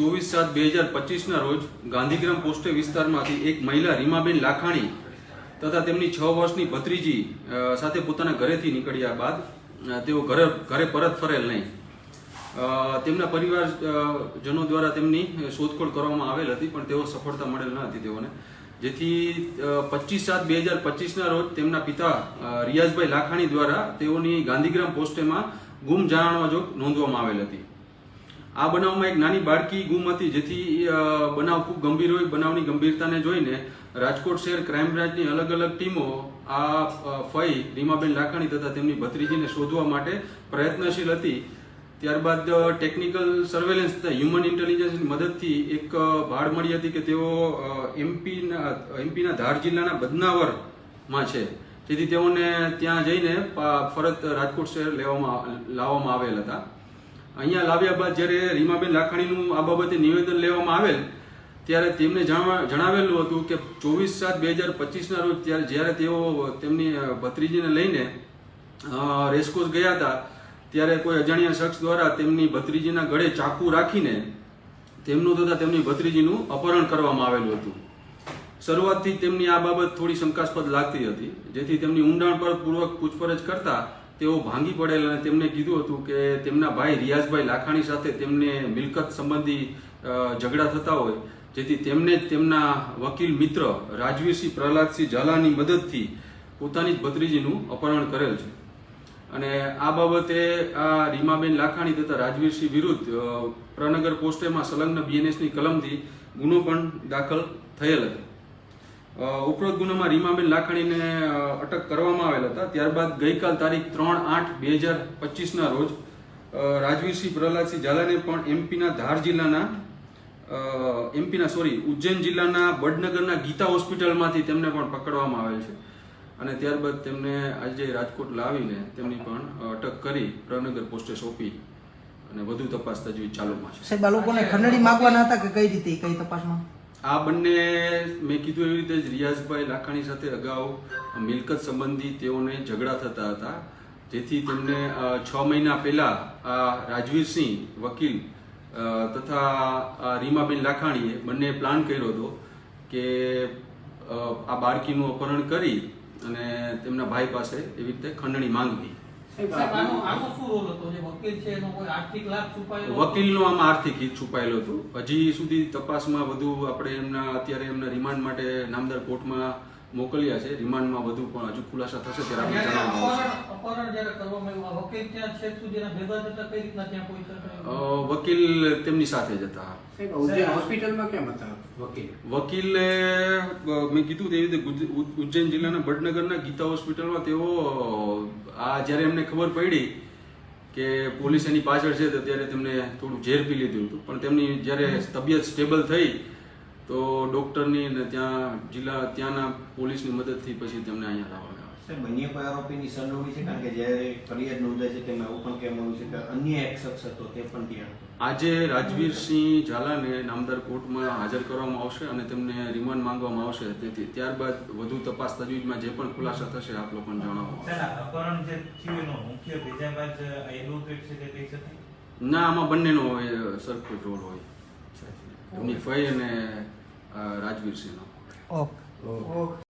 ચોવીસ સાત બે હજાર પચીસના રોજ ગાંધીગ્રામ પોસ્ટે વિસ્તારમાંથી એક મહિલા રીમાબેન લાખાણી તથા તેમની છ વર્ષની ભત્રીજી સાથે પોતાના ઘરેથી નીકળ્યા બાદ તેઓ ઘરે ઘરે પરત ફરેલ નહીં. તેમના પરિવારજનો દ્વારા તેમની શોધખોળ કરવામાં આવેલ હતી, પણ તેઓ સફળતા મળેલ ન હતી તેઓને. જેથી પચીસ સાત બે હજાર પચીસના રોજ તેમના પિતા રિયાઝભાઈ લાખાણી દ્વારા તેઓની ગાંધીગ્રામ પોસ્ટેમાં ગુમ જાણવા જોગ નોંધવામાં આવેલ હતી. આ બનાવમાં એક નાની બાળકી ગુમ હતી, જેથી બનાવ ખૂબ ગંભીર હોય, બનાવની ગંભીરતાને જોઈને રાજકોટ શહેર ક્રાઇમ બ્રાન્ચની અલગ અલગ ટીમો આ ફઈ રીમાબેન લાખાણી તથા તેમની ભત્રીજીને શોધવા માટે પ્રયત્નશીલ હતી. ત્યારબાદ ટેકનિકલ સર્વેલન્સ હ્યુમન ઇન્ટેલિજન્સની મદદથી એક ભાળ મળી હતી કે તેઓ એમપીના એમપીના ધાર જિલ્લાના બદનાવરમાં છે. જેથી તેઓને ત્યાં જઈને ફરત રાજકોટ શહેર લેવામાં, લાવવામાં આવેલ હતા. અહીંયા લાવ્યા બાદ જ્યારે રીમાબેન લાખાણીનું આ બાબતે નિવેદન લેવામાં આવેલ, ત્યારે તેમને જાણવા જણાવેલું હતું કે ચોવીસ સાત બે હજાર પચીસના રોજ ત્યારે જ્યારે તેઓ તેમની ભત્રીજીને લઈને રેસકોસ ગયા હતા, ત્યારે કોઈ અજાણ્યા શખ્સ દ્વારા તેમની ભત્રીજીના ગળે ચાકુ રાખીને તેમનું તથા તેમની ભત્રીજીનું અપહરણ કરવામાં આવેલું હતું. શરૂઆતથી તેમની આ બાબત થોડી શંકાસ્પદ લાગતી હતી, જેથી તેમની ઊંડાણપૂર્વક પૂછપરછ કરતા તેઓ ભાંગી પડેલ અને તેમને કીધું હતું કે તેમના ભાઈ રિયાઝભાઈ લાખાણી સાથે તેમને મિલકત સંબંધી ઝઘડા થતા હોય. જેથી તેમને તેમના વકીલ મિત્ર રાજવીરસિંહ પ્રહલાદસિંહ ઝાલાની મદદથી પોતાની જ ભત્રીજીનું અપહરણ કરેલ છે. અને આ બાબતે આ રીમાબેન લાખાણી તથા રાજવીરસિંહ વિરુદ્ધ પ્રનગર પોસ્ટેમાં સંલગ્ન બીએનએસની કલમથી ગુનો પણ દાખલ થયેલ હતો. ઉપરોક્ત ગુનામાં રીમાબેન લાખાણીને અટક કરવામાં આવેલ હતા. ત્યારબાદ ગઈકાલ તારીખ ત્રણ આઠ બે હજાર પચીસના રોજ રાજવીરસિંહ પ્રહલાદસિંહ ઝાલાને પણ એમપીના ધાર જિલ્લાના એમપીના, સોરી, ઉજ્જૈન જિલ્લાના બડનગરના ગીતા હોસ્પિટલમાંથી તેમને પણ પકડવામાં આવેલ છે. અને ત્યારબાદ તેમને આજે રાજકોટ લાવીને તેમની પણ અટક કરી પ્રહનગર પોસ્ટે સોંપી અને વધુ તપાસ તજવીજ ચાલુમાં છે. સાહેબ, આ લોકોને ખંડણી માગવાના હતા કે કઈ રીતે, કઈ તપાસમાં? આ બંને મેં કીધું એવી રીતે જ રિયાઝભાઈ લાખાણી સાથે અગાઉ મિલકત સંબંધી તેઓને ઝઘડા થતા હતા. જેથી તેમને છ મહિના પહેલા આ રાજવીરસિંહ વકીલ તથા રીમાબેન લાખાણીએ બંને પ્લાન કર્યો હતો કે આ બાળકીનું અપહરણ કરી અને તેમના ભાઈ પાસે એવી રીતે ખંડણી માંગવી. વકીલનું આમાં આર્થિક હિત છુપાયેલું હતું. હજી સુધી તપાસમાં વધુ આપણે એમના અત્યારે એમના રિમાન્ડ માટે નામદાર કોર્ટમાં મોકલ્યા છે. રિમાન્ડમાં વધુ પણ હજુ ખુલાસા થશે ત્યારે આપણે જણાવવામાં આવશે અપહરણ અપહરણ જ્યારે કરવામાં આવ્યું વકીલ ત્યાં છેક સુધી એના ભેગા થતા કઈ રીતના ત્યાં પહોંચ્યા અ, વકીલ તેમની સાથે જ હતા. ઉજ્જૈન હોસ્પિટલમાં કેમ હતા વકીલ? વકીલે મેં કીધું તેવી રીતે ઉજ્જૈન જિલ્લાના બડનગરના ગીતા હોસ્પિટલમાં તેઓ આ જ્યારે એમને ખબર પડી કે પોલીસ એની પાછળ છે તો ત્યારે તેમને થોડું ઝેર પી લીધું હતું. પણ તેમની જ્યારે તબિયત સ્ટેબલ થઈ તો ડોક્ટરની અને ત્યાં જિલ્લા ત્યાંના પોલીસની મદદથી પછી તેમને અહીંયા લાવવામાં સાહેબ કોઈ આરોપીની સંડોવણી છે? કારણ કે જ્યારે ફરિયાદ નોંધાય છે તેમાં એવું પણ કહેવામાં આવ્યું છે કે અન્ય એક શખ્સ હતો તે પણ ત્યાં આજે રાજવીરસિંહ ઝાલાને નામદાર કોર્ટમાં હાજર કરવામાં આવશે અને તેમને રિમાન્ડ માંગવામાં આવશે. તેથી ત્યારબાદ વધુ તપાસ તજવીજમાં જે પણ ખુલાસા થશે આપ લોકોને આ અપહરણ જે થયું એનો મુખ્ય ભેજાબાજ એડવોકેટ છે તે કહી શકાય? ના આમાં બંનેનો સરખો જ રોલ હોય. એમની ફઈ અને રાજવીરસિંહનો. ઓકે. ઓકે.